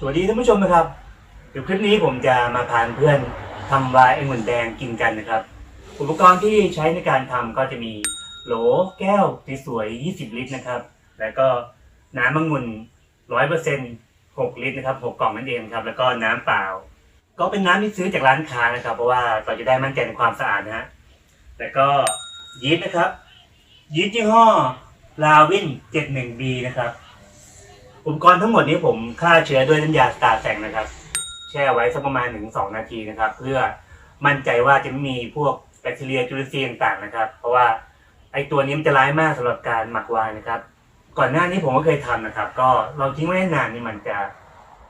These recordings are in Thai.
สวัสดีท่านผู้ชมนะครับ เดี๋ยวคลิปนี้ผมจะมาพาเพื่อนทำวายองุ่นแดงกินกันนะครับ อุปกรณ์ที่ใช้ในการทำก็จะมีโหลแก้วสวยๆ20 ลิตรนะครับ แล้วก็น้ำองุ่น100% 6 ลิตรนะครับ6กล่องนั่นเองครับ แล้วก็น้ำเปล่า ก็เป็นน้ำที่ซื้อจากร้านค้านะครับ เพราะว่าเราจะได้มั่นใจในความสะอาดนะฮะ แล้วก็ยีสต์นะครับ ยีสต์ยี่ห้อลาวิน 71B นะครับ อุปกรณ์ทั้งหมดนี้ผมฆ่าเชื้อด้วยน้ำยาสตาร์แสงนะครับ แช่ไว้สักประมาณถึง2นาทีนะครับ เพื่อมั่นใจว่าจะไม่มีพวกแบคทีเรียจุลินทรีย์ต่างๆนะครับ เพราะว่าไอตัวนี้มันจะร้ายมากสำหรับการหมักไวน์นะครับ ก่อนหน้านี้ผมก็เคยทำนะครับ ก็เราทิ้งไว้นานนี่มันจะ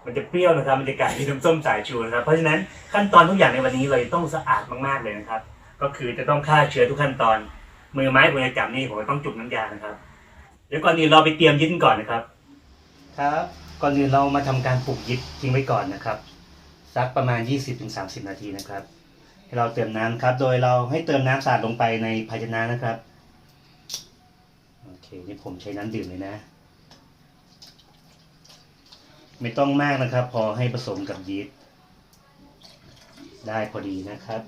มันจะเปรี้ยวนะครับมันจะกลายเป็นน้ำส้มสายชูนะครับ เพราะฉะนั้นขั้นตอนทุกอย่างในวันนี้เราต้องสะอาดมากๆเลยนะครับ ก็คือจะต้องฆ่าเชื้อทุกขั้นตอน มือไม้ผมจะจับนี่ผมต้องจุ่มน้ำยานะครับเดี๋ยวก่อนอื่นเราไปเตรียมยึดก่อนนะครับ ครับก่อนอื่นเรามาทำการปลูกยึดทิ้งไว้ก่อนนะครับสักประมาณ 20-30 นาทีนะครับ ให้เราเติมน้ำครับ โดยเราให้เติมน้ำสะอาดลงไปในภาชนะนะครับโอเคนี่ผมใช้น้ำดื่มเลยนะ ไม่ต้องมากนะครับ พอให้ผสมกับยีสต์ได้พอดีนะครับ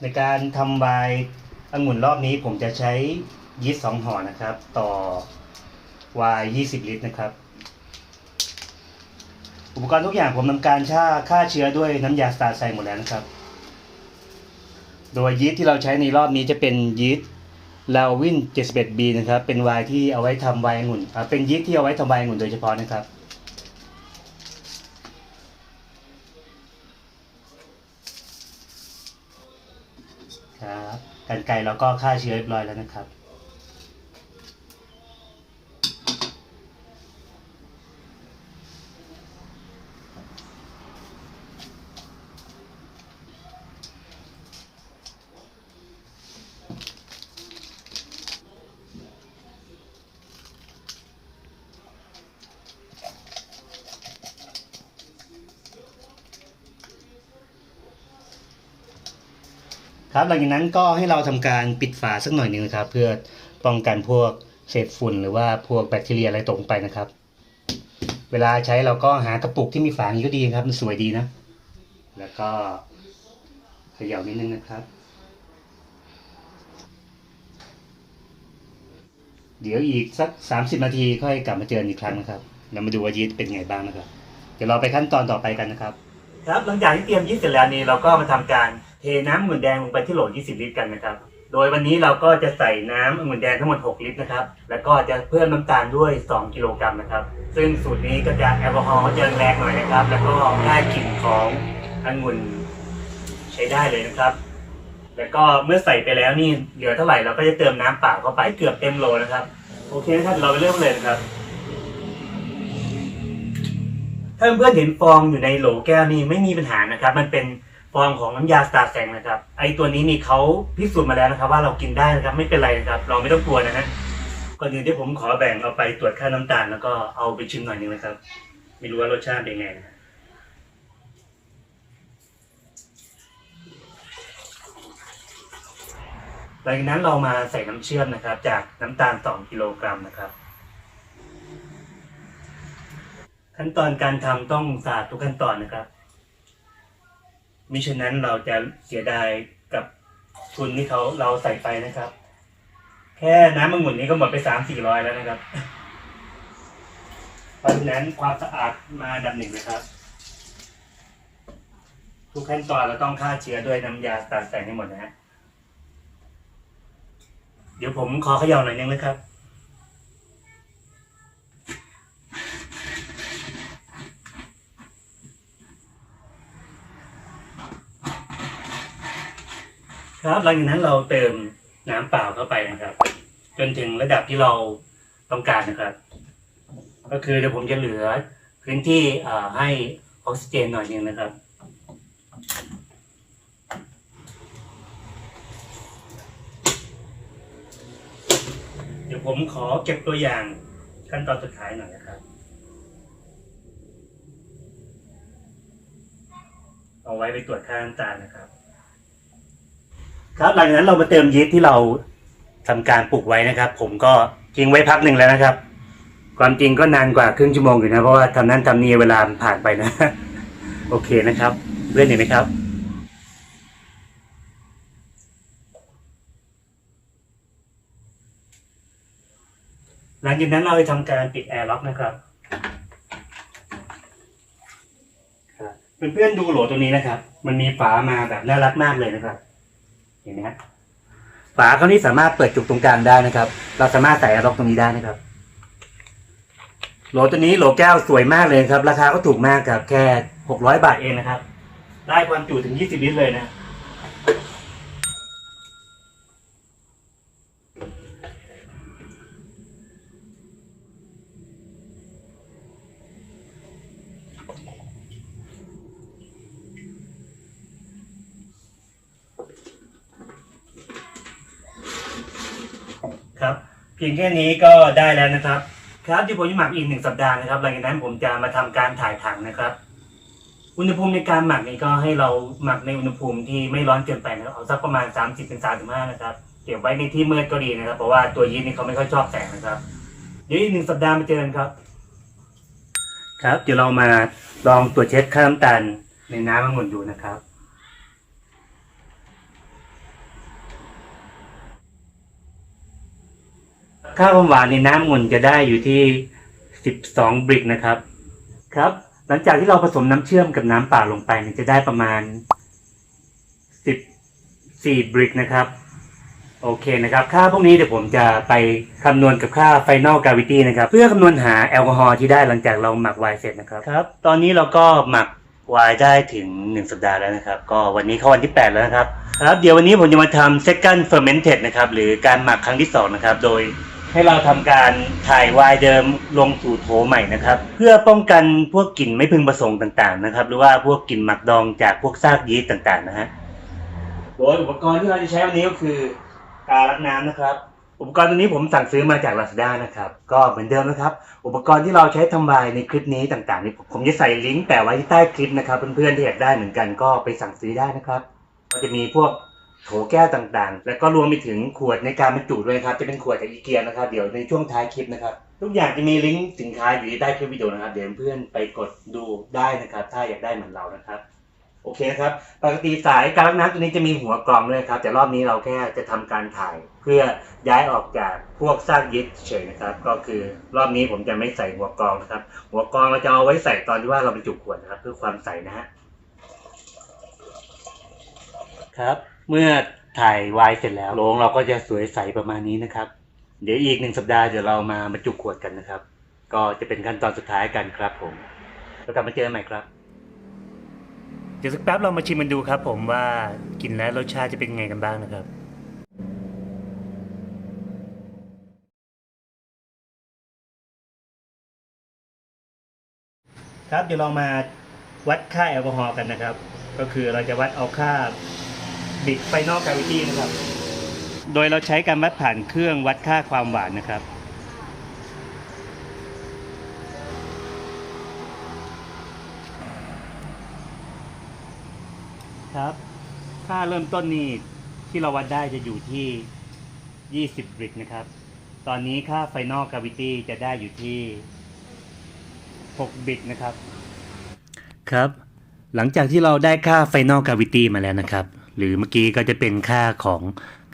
ในการทำไวน์ องุ่นรอบนี้ผมจะใช้ยีสต์สองห่อนะครับ ต่อวน์ยี่สิบลิตรนะครับ อุปกรณ์ทุกอย่างผมทำการฆ่าฆ่าเชื้อด้วยน้ำยาสตาร์ไซหมดแล้วนะครับ โดยยีสต์ที่เราใช้ในรอบนี้จะเป็นยีสต์ลาวิน 71B นะครับ เป็นวน์ที่เอาไว้ทำวน์องุ่นเป็นยีสต์ที่เอาไว้ทำวน์องุ่นโดยเฉพาะนะครับ ครับ กันไก่เราก็ฆ่าเชื้อเรียบร้อยแล้วนะครับ ครับหลังจากนั้นก็ให้เราทำการปิดฝาสักหน่อยหนึ่งนะครับ เพื่อป้องกันพวกเศษฝุ่นหรือว่าพวกแบคทีเรียอะไรตกลงไปนะครับ เวลาใช้เราก็หากระปุกที่มีฝาอย่างนี้ก็ดีครับ มันสวยดีนะ แล้วก็เขย่านิดนึงนะครับ เดี๋ยวอีกสัก30นาทีค่อยกลับมาเจอกันอีกครั้งนะครับเรามาดูว่ายีสต์เป็นไงบ้างนะครับ เดี๋ยวเราไปขั้นตอนต่อไปกันนะครับ ครับหลังจากที่เตรียมยีสต์เสร็จแล้วนี่เราก็มาทำการ เทน้ำองุ่นแดงลงไปที่โหล 20 ลิตรกันนะครับ โดยวันนี้เราก็จะใส่น้ำองุ่นแดงทั้งหมด 6 ลิตรนะครับ แล้วก็จะเพิ่มน้ำตาลด้วย 2 กิโลกรัมนะครับ ซึ่งสูตรนี้ก็จะแอลกอฮอล์จะแรงหน่อยนะครับ แล้วก็ได้กลิ่นขององุ่นใช้ได้เลยนะครับ แล้วก็เมื่อใส่ไปแล้วนี่เหลือเท่าไหร่เราก็จะเติมน้ำเปล่าเข้าไปเกือบเต็มโหลนะครับ โอเคนะครับเราไปเริ่มเลยนะครับถ้าเพื่อนๆเห็นฟองอยู่ในโหลแก้วนี่ไม่มีปัญหานะครับ มันเป็น ฟองของน้ำยาสตาร์แซงนะครับ ไอตัวนี้นี่เขาพิสูจน์มาแล้วนะครับ ว่าเรากินได้นะครับ ไม่เป็นไรนะครับ เราไม่ต้องกลัวนะฮะก่อนอื่นที่ผมขอแบ่งเอาไปตรวจค่าน้ำตาล แล้วก็เอาไปชิมหน่อยนึงนะครับ ไม่รู้ว่ารสชาติเป็นไงนะหลังจากนั้นเรามาใส่น้ำเชื่อมนะครับ จากน้ำตาล 2 กิโลกรัมนะครับ ขั้นตอนการทำต้องสะอาดทุกขั้นตอนนะครับ มิฉะนั้นเราจะเสียดายกับทุนที่เขาเราใส่ไปนะครับ แค่น้ำมะงุ่นนี้ก็หมดไปสามสี่ร้อยแล้วนะครับ เพราะฉะนั้นความสะอาดมาดับหนึ่งนะครับ ทุกขั้นตอนเราต้องฆ่าเชื้อด้วยน้ำยาตาร์แสงให้หมดนะฮะเดี๋ยวผมขอเขย่าหน่อยนึงนะครับ ครับหลังจากนั้นเราเติมน้ำเปล่าเข้าไปนะครับ จนถึงระดับที่เราต้องการนะครับ ก็คือเดี๋ยวผมจะเหลือพื้นที่ให้ออกซิเจนหน่อยหนึงนะครับเดี๋ยวผมขอเก็บตัวอย่างขั้นตอนสุดท้ายหน่อยนะครับ เอาไว้ไปตรวจค่าน้ำตาลนะครับ ครับหลังจากนั้นเรามาเติมยีสต์ที่เราทำการปลูกไว้นะครับ ผมก็ทิ้งไว้พักหนึ่งแล้วนะครับ ความจริงก็นานกว่าครึ่งชั่วโมงอยู่นะ เพราะว่าทำนั้นทำนี่เวลาผ่านไปนะ โอเคนะครับ เพื่อนเห็นไหมครับ หลังจากนั้นเราจะทำการปิดแอร์ล็อกนะครับครับเพื่อนๆดูโหลตัวนี้นะครับ มันมีฝามาแบบน่ารักมากเลยนะครับ เห็นไหมฮะฝาเขานี่สามารถเปิดจุกตรงกลางได้นะครับ เราสามารถใส่ล็อกตรงนี้ได้นะครับโหลตัวนี้โหลแก้วสวยมากเลยครับ ราคาก็ถูกมากครับแค่หกร้อยบาทเองนะครับ ได้ความจุถึงยี่สิบลิตรเลยนะ ครับเพียงแค่นี้ก็ได้แล้วนะครับ ครับที่ผมจะหมักอีกหนึ่งสัปดาห์นะครับ หลังจากนั้นผมจะมาทำการถ่ายถังนะครับ อุณหภูมิในการหมักนี่ก็ให้เราหมักในอุณหภูมิที่ไม่ร้อนเกินไปนะครับเอาสักประมาณ 30-35ถึง35นะครับเก็บไว้ในที่มืดก็ดีนะครับ เพราะว่าตัวยีสต์นี่เขาไม่ค่อยชอบแสงนะครับ เดี๋ยวอีกหนึ่งสัปดาห์มาเจอกันครับ ครับ เดี๋ยวเรามาลองตรวจเช็คค่าน้ำตาลในน้ำมันหมดดูนะครับ ค่าความหวานในน้ำองุ่นจะได้อยู่ที่ 12 บริกนะครับ ครับ หลังจากที่เราผสมน้ำเชื่อมกับน้ำเปล่าลงไปเนี่ยจะได้ประมาณ 14 บริกนะครับ โอเคนะครับ ค่าพวกนี้เดี๋ยวผมจะไปคำนวณกับค่า Final Gravity นะครับ เพื่อคำนวณหาแอลกอฮอล์ที่ได้หลังจากเราหมักไวน์เสร็จนะครับ ครับ ตอนนี้เราก็หมักไวน์ได้ถึง 1 สัปดาห์แล้วนะครับ ก็วันนี้เข้าวันที่ 8 แล้วนะครับ ครับ เดี๋ยววันนี้ผมจะมาทำ second fermented นะครับ หรือการหมักครั้งที่ 2 นะครับ โดย ให้เราทำการถ่ายวน์เดิมลงสู่โถใหม่นะครับ เพื่อป้องกันพวกกลิ่นไม่พึงประสงค์ต่างๆนะครับ หรือว่าพวกกลิ่นหมักดองจากพวกซากยีสต์ต่างๆนะฮะโดยอุปกรณ์ที่เราจะใช้วันนี้ก็คือ การรักน้ำนะครับ อุปกรณ์ตัวนี้ผมสั่งซื้อมาจาก Lazada นะครับ ก็เหมือนเดิมนะครับ อุปกรณ์ที่เราใช้ทำไวน์ในคลิปนี้ต่างๆนี่ผมจะใส่ลิงก์แปะไว้ที่ใต้คลิปนะครับ เพื่อนๆที่อยากได้เหมือนกันก็ไปสั่งซื้อได้นะครับ ก็จะมีพวก โถแก้วต่างๆ แล้วก็รวมไปถึงขวดในการบรรจุด้วยครับ จะเป็นขวดจากอีเกียนะครับ เดี๋ยวในช่วงท้ายคลิปนะครับ ทุกอย่างจะมีลิงก์สินค้าอยู่ที่ใต้คลิปวิดีโอนะครับ เดี๋ยวเพื่อนไปกดดูได้นะครับ ถ้าอยากได้เหมือนเรานะครับ โอเคนะครับ ปกติสายการรักน้ำตัวนี้จะมีหัวกรองด้วยครับ แต่รอบนี้เราแค่จะทำการถ่าย เพื่อย้ายออกจากพวกซากยีสต์เฉยนะครับ ก็คือรอบนี้ผมจะไม่ใส่หัวกรองนะครับ หัวกรองเราจะเอาไว้ใส่ตอนที่ว่าเราบรรจุขวดนะครับ เพื่อความใสนะฮะครับ เมื่อถ่ายไวน์เสร็จแล้วโรงเราก็จะสวยใสประมาณนี้นะครับ เดี๋ยวอีกหนึ่งสัปดาห์เดี๋ยวเรามาบรรจุขวดกันนะครับ ก็จะเป็นขั้นตอนสุดท้ายกันครับผมแล้วกลับมาเจอกันใหม่ครับเดี๋ยวสักแป๊บเรามาชิมมันดูครับ ผมว่ากินแล้วรสชาติจะเป็นไงกันบ้างนะครับ ครับเดี๋ยวเรามาวัดค่าแอลกอฮอล์กันนะครับ ก็คือเราจะวัดเอาค่า บิดไฟนอลกาวิตี้นะครับ โดยเราใช้การวัดผ่านเครื่องวัดค่าความหวานนะครับ ครับ ค่าเริ่มต้นนี่ที่เราวัดได้จะอยู่ที่ 20บริกนะครับ ตอนนี้ค่าไฟนอลกาวิตี้จะได้อยู่ที่ 6 บิตนะครับ ครับ หลังจากที่เราได้ค่า Final Gravity มาแล้วนะครับ หรือเมื่อกี้ก็จะเป็นค่าของ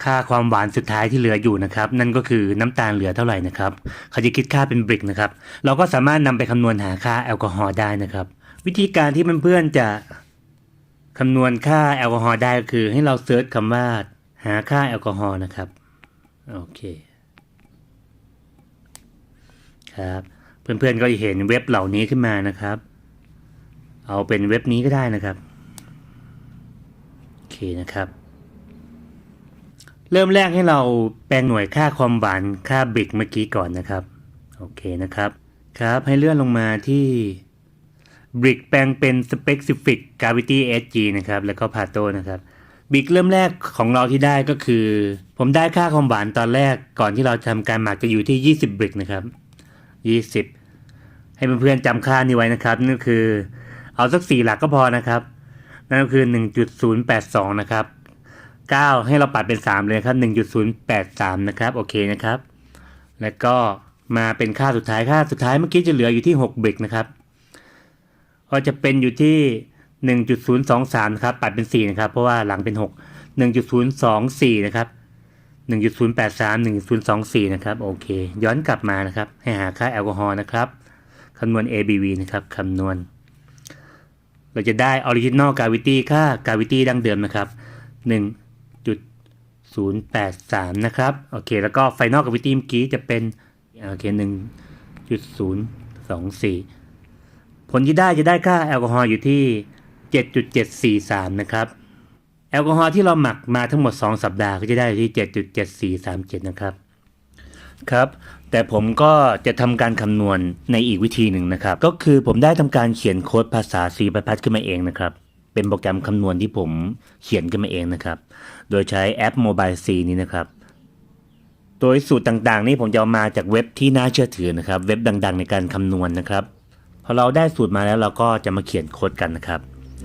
ค่าความหวานสุดท้ายที่เหลืออยู่นะครับ นั่นก็คือน้ำตาลเหลือเท่าไหร่นะครับเขาจะคิดค่าเป็นบริกนะครับ เราก็สามารถนำไปคำนวณหาค่าแอลกอฮอล์ได้นะครับ วิธีการที่เพื่อนๆจะคำนวณค่าแอลกอฮอล์ได้ก็คือ ให้เราเซิร์ชคำว่าหาค่าแอลกอฮอล์นะครับโอเคครับเพื่อนๆก็จะเห็นเว็บเหล่านี้ขึ้นมานะครับ เอาเป็นเว็บนี้ก็ได้นะครับ นะครับ เริ่มแรกให้เราแปลงหน่วยค่าความหวานค่าบิกเมื่อกี้ก่อนนะครับ โอเคนะครับ ครับให้เลื่อนลงมาที่บิกแปลงเป็น specific gravity SG นะครับ แล้วก็พาโตนะครับบิกเริ่มแรกของเราที่ได้ก็คือ ผมได้ค่าความหวานตอนแรกก่อนที่เราทำการหมักจะอยู่ที่ 20บริกนะครับ 20 ให้เพื่อนๆจำค่านี้ไว้นะครับนั่นคือ เอาสักสี่หลักก็พอนะครับ นั่นก็คือ 1.082 นะครับ 9 ให้เราปัดเป็น 3 เลยครับ 1.083 นะครับ โอเคนะครับ แล้วก็มาเป็นค่าสุดท้าย ค่าสุดท้ายเมื่อกี้จะเหลืออยู่ที่ 6 บริกนะครับ ก็จะเป็นอยู่ที่ 1.023นะครับ ปัดเป็น 4 นะครับ เพราะว่าหลังเป็น 6 1.024 นะครับ 1.083 1.024 นะครับ โอเค ย้อนกลับมานะครับ ให้หาค่าแอลกอฮอล์นะครับ คำนวณ ABV นะครับ คำนวณ เราจะได้ Original Gravity ค่า Gravity ดั้งเดิมนะครับ 1.083 นะครับ โอเค แล้วก็ Final Gravity เมื่อกี้จะเป็นโอเค 1.024 ผลที่ได้จะได้ค่าแอลกอฮอล์อยู่ที่ 7.743 นะครับ แอลกอฮอล์ที่เราหมักมาทั้งหมด 2 สัปดาห์ก็จะได้อยู่ที่ 7.7437 นะครับ ครับ แต่ผมก็จะทำการคำนวณในอีกวิธีหนึ่งนะครับ ก็คือผมได้ทำการเขียนโค้ดภาษา C ประพัดขึ้นมาเองนะครับ เป็นโปรแกรมคำนวณที่ผมเขียนขึ้นมาเองนะครับ โดยใช้แอป Mobile C นี้นะครับ โดยสูตรต่างๆ นี่ผมจะเอามาจากเว็บที่น่าเชื่อถือนะครับ เว็บดังๆ ในการคำนวณนะครับ พอเราได้สูตรมาแล้วเราก็จะมาเขียนโค้ดกันนะครับ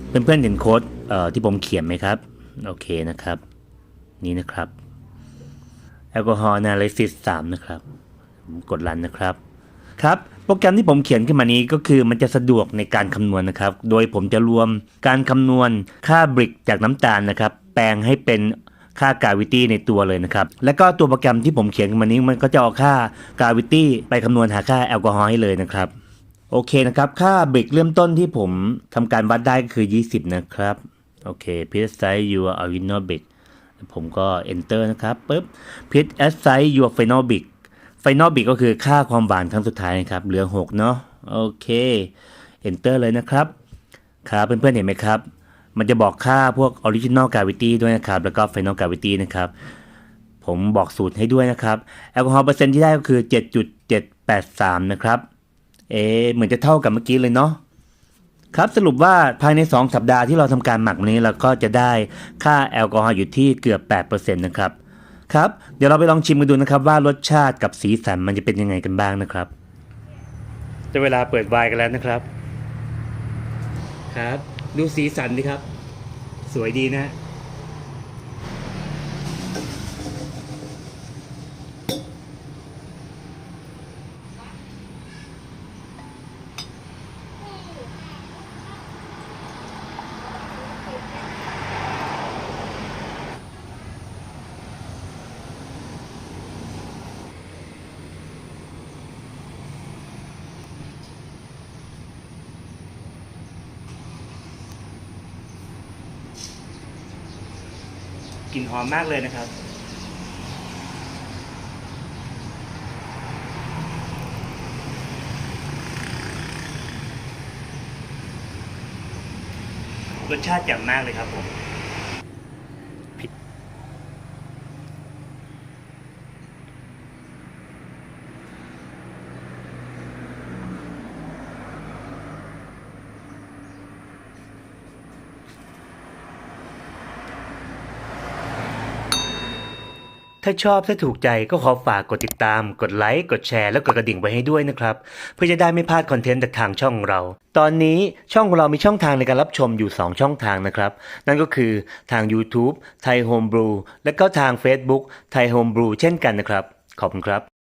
เพื่อนๆเห็นโค้ดที่ผมเขียนไหมครับ โอเคนะครับ นี่นะครับแอลกอฮอล์ analysis 3นะครับ กดรันนะครับครับโปรแกรมที่ผมเขียนขึ้นมานี้ก็คือมันจะสะดวกในการคำนวณนะครับ โดยผมจะรวมการคำนวณค่าบริกจากน้ำตาลนะครับ แปลงให้เป็นค่ากาวิตี้ในตัวเลยนะครับ แล้วก็ตัวโปรแกรมที่ผมเขียนขึ้นมานี้มันก็จะเอาค่ากาวิตี้ไปคำนวณหาค่าแอลกอฮอล์ให้เลยนะครับ โอเคนะครับ ค่าบริกเริ่มต้นที่ผมทำการวัดได้ก็คือ 20 นะครับ โอเค precise your original brick ผมก็ enter นะครับปุ๊บ precise your final brick final brick ก็คือค่าความหวานครั้งสุดท้ายนะครับ เหลือ 6 เนาะโอเค enter เลยนะครับครับเพื่อนๆเห็นไหมครับ มันจะบอกค่าพวก original gravity ด้วยนะครับ แล้วก็ final gravity นะครับ ผมบอกสูตรให้ด้วยนะครับ แอลกอฮอล์เปอร์เซ็นต์ที่ได้ก็คือ 7.783 นะครับ เอ๊เหมือนจะเท่ากับเมื่อกี้เลยเนาะครับสรุปว่าภายใน 2 สัปดาห์ที่เราทำการหมักวันนี้เราก็จะได้ค่าแอลกอฮอล์อยู่ที่เกือบ 8%นะครับ ครับ เดี๋ยวเราไปลองชิมกันดูนะครับ ว่ารสชาติกับสีสันมันจะเป็นยังไงกันบ้างนะครับจะเวลาเปิดไวน์กันแล้วนะครับ ครับ ดูสีสันดิครับ สวยดีนะ กลิ่นหอมมากเลยนะครับ รสชาติแจ่มมากเลยครับผม ถ้าชอบถ้าถูกใจก็ขอฝากกดติดตาม กดไลค์กดแชร์และกดกระดิ่งไว้ให้ด้วยนะครับ เพื่อจะได้ไม่พลาดคอนเทนต์จากทางช่องเรา ตอนนี้ช่องของเรามีช่องทางในการรับชมอยู่ 2 ช่องทางนะครับ นั่นก็คือทาง YouTube ไทย Home Brew และก็ทาง Facebook ไทย Home Brew เช่นกันนะครับ ขอบคุณครับ